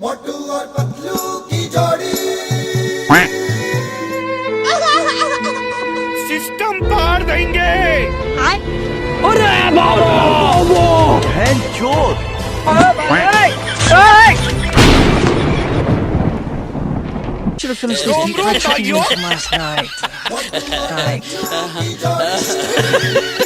मोटू और पतलू की जोड़ी सिस्टम पार Should have finished this. Deep last night. Night. Uh-huh.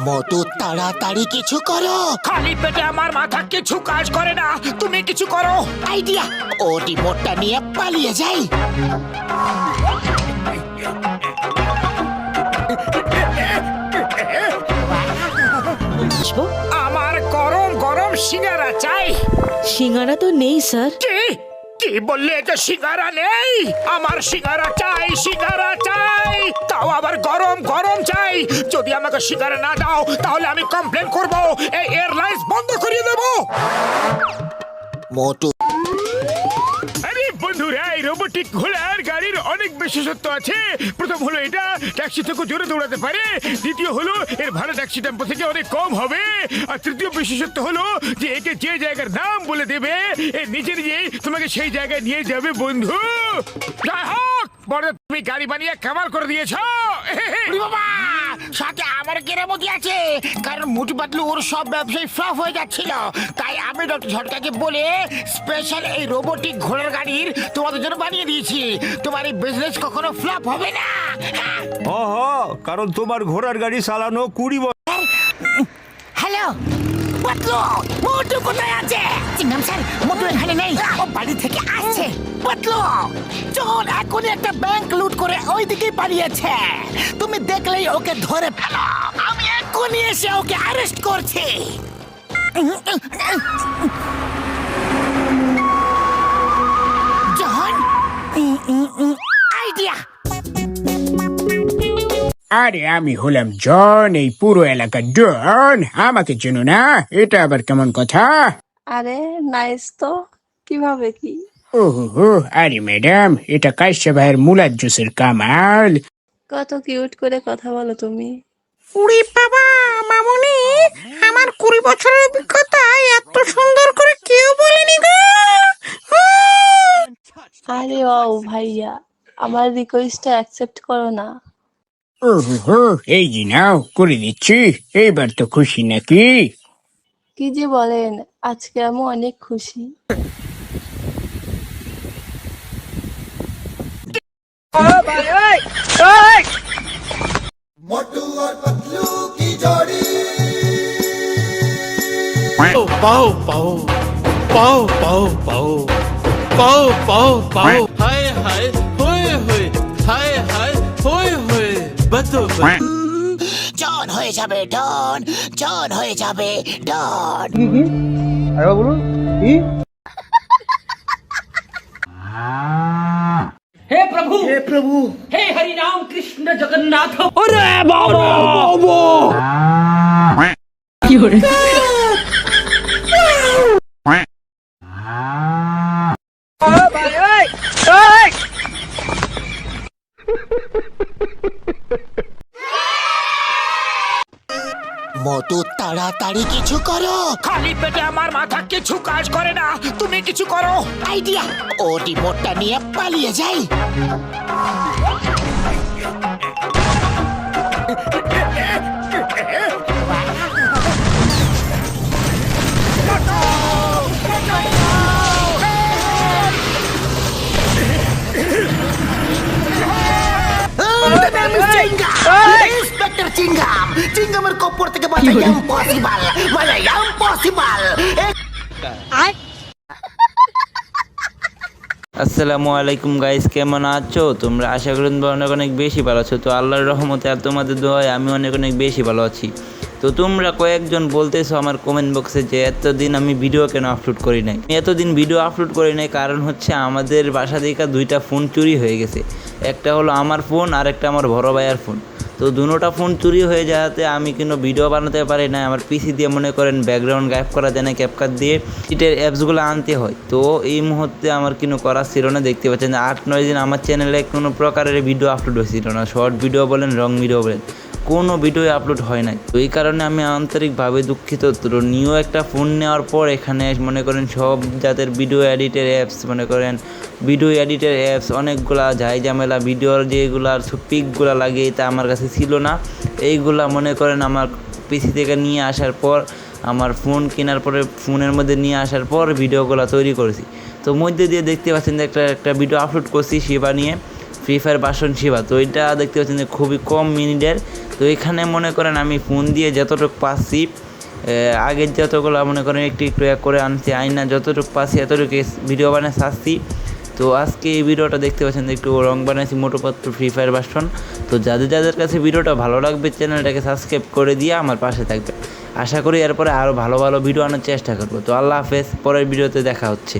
Motu তাড়াতাড়ি কিছু করো। খালি পেটে আমার মাথা কিছু কাজ করে না। তুমি কিছু করো। আইডিয়া। ও রিমোটটা নিয়ে পালিয়ে যাই। আমার গরম গরম সিঙ্গারা চাই। সিঙ্গারা তো নেই স্যার। কি বললে এটা সিঙ্গারা নেই? আমার সিঙ্গারা চাই সিঙ্গারা চাই। তাও আবার গরম গরম চাই। যদি আমাকে সিঙ্গারা না দাও, তাহলে আমি কমপ্লেন করব। এই এয়ারলাইন্স বন্ধ করিয়ে দেবো। মোটু রোবোটিক ঘোড়ার গাড়ির অনেক বিশেষত্ব আছে। প্রথম হলো এটা ট্যাক্সি থেকে জোরে দৌড়াতে পারে। দ্বিতীয় হলো এর ভাড়া ট্যাক্সি টেম্পো থেকে অনেক কম হবে। আর তৃতীয় বিশেষত্ব হলো যে একে যে জায়গার নাম বলে দেবে এ নিজে নিজেই তোমাকে সেই জায়গায় নিয়ে যাবে বন্ধু। যাই হোক বড় তুমি গাড়ি বানিয়ে কামাল করে দিয়েছ। সাথে আমার কেরামতি আছে। কারণ মুটি পাতলু ওর সব ব্যবসায় ফ্লপ হয়ে যাচ্ছিল। তাই আমি ডক্টর ঝটকাকে বলে স্পেশাল এই রোবোটিক ঘোড়ার গাড়ির তোমাদের জন্য বানিয়ে দিয়েছি। তোমার এই বিজনেস কখনো ফ্লপ হবে না। হ হ কারণ তোমার ঘোড়ার গাড়ি চালানো কুড়ি বছর। হ্যালো পাতলু মোটু কোথায় আছে? চিংগাম স্যার মোটু এখানে নেই। ও বাড়ি থেকে পাতলু চল এখনই একটা ব্যাংক লুট করে ওই দিকেই পালিয়েছে। তুমি দেখলেই ওকে ধরে ফেলো। আমি এখনই এসে ওকে অ্যারেস্ট করছি। জন আইডিয়া আরে আমি হলাম জন এই পুরো এলাকার জন আমাকে চেনো না? এটা আবার কেমন কথা? আরে নাইস তো। কীভাবে কি? ওহো হো আরে ম্যাডাম এটা কাশ্যা ভাইয়ের মুলার জুসের কামাল। কত কিউট করে কথা বলো তুমি। উড়ি বাবা মামনি আমার কুড়ি বছরের অভিজ্ঞতায় এত সুন্দর করে কেউ বলেনি গো। আরে ওয়াও ভাইয়া আমার রিকোয়েস্টটা অ্যাকসেপ্ট করো না। ওহো হো এই যে নাও করে দিচ্ছি এইবার তো খুশি নাকি? কি যে বলেন আজকে আমি অনেক খুশি। পাও পাও পাও পাও পাও পাও পাও পাও পাও হায় হায় হোয়ে হোয়ে হায় হায় হোয়ে হোয়ে বতো জন হয়ে যাবে ডন জন হয়ে যাবে ডন মোটু তাড়াতাড়ি কিছু করো। খালি পেটে আমার মাথা কিছু কাজ করে না। তুমি কিছু করো। আইডিয়া। ও রিমোটটা নিয়ে পালিয়ে যাই। ইন্সপেক্টর চিঙ্গাম চিঙ্গামের কপ্পর থেকে বাঁচা ইম্পসিবল মানে ইম্পসিবল আসসালামু আলাইকুম গাইস কেমন আছো? তোমরা আশা করি তোমরা অনেক অনেক বেশি ভালো আছো। তো আল্লাহর রহমতে আর তোমাদের দোয়ায় আমি অনেক অনেক বেশি ভালো আছি। তো তোমরা কয়েকজন বলতেছো আমার কমেন্ট বক্সে যে এতদিন আমি ভিডিও কেন আপলোড করি নাই? আমি এতদিন ভিডিও আপলোড করি নাই কারণ হচ্ছে আমাদের বাসা থেকে দুইটা ফোন চুরি হয়ে গেছে। একটা হলো আমার ফোন আর একটা আমার বড় ভাইয়ের ফোন তো দুটা ফোন চুরি হয়ে যাওয়াতে আমি কিন্তু ভিডিও বানাতে পারি না আমার পিসি দিয়ে মনে করেন ব্যাকগ্রাউন্ড গায়েব করা যায় না ক্যাপকাট দিয়ে চিটের অ্যাপসগুলো আনতে হয়। তো এই মুহূর্তে আমার কিন্তু করার ছিল না, দেখতে পাচ্ছেন আট নয় দিন আমার চ্যানেলে কোনো প্রকারের ভিডিও আপলোড হয়েছিল না। শর্ট ভিডিও বলেন রং ভিডিও বলেন। কোনো ভিডিও আপলোড হয় নাই। তো এই কারণে আমি আন্তরিকভাবে দুঃখিত। তো নিউ একটা ফোন নেওয়ার পর এখানে মনে করেন সব জাতের ভিডিও এডিটের অ্যাপস মনে করেন ভিডিও এডিটের অ্যাপস অনেকগুলা যাই ঝামেলা ভিডিওর যেগুলা পিকগুলা লাগে তা আমার কাছে ছিল না। এইগুলা মনে করেন আমার পিসি থেকে নিয়ে আসার পর, আমার ফোন কেনার পরে ফোনের মধ্যে নিয়ে আসার পর ভিডিওগুলো তৈরি করেছি। তো মধ্যে দিয়ে দেখতে পাচ্ছেন যে একটা একটা ভিডিও আপলোড করছি শিবা নিয়ে ফ্রি ফায়ার বাসন শিবা। তো এটা দেখতে পাচ্ছেন যে খুবই কম মিনিটের তো এখানে মনে করেন আমি ফোন দিয়ে যতটুকু পাচ্ছি আগের যতগুলো মনে করেন একটু একটু এক করে আনছি, আইনা যতটুকু পাচ্ছি এতটুকু ভিডিও বানিয়ে ছাড়ছি তো আজকে এই ভিডিওটা দেখতে পাচ্ছেন একটু রং বানাইছি মোটোপত্র ফ্রি ফায়ার বাসন তো যাদের যাদের কাছে ভিডিওটা ভালো লাগবে, চ্যানেলটাকে সাবস্ক্রাইব করে দিয়ে আমার পাশে থাকবে আশা করি এরপরে আরও ভালো ভালো ভিডিও আনার চেষ্টা করব। তো আল্লাহ হাফেজ, পরের ভিডিওতে দেখা হচ্ছে।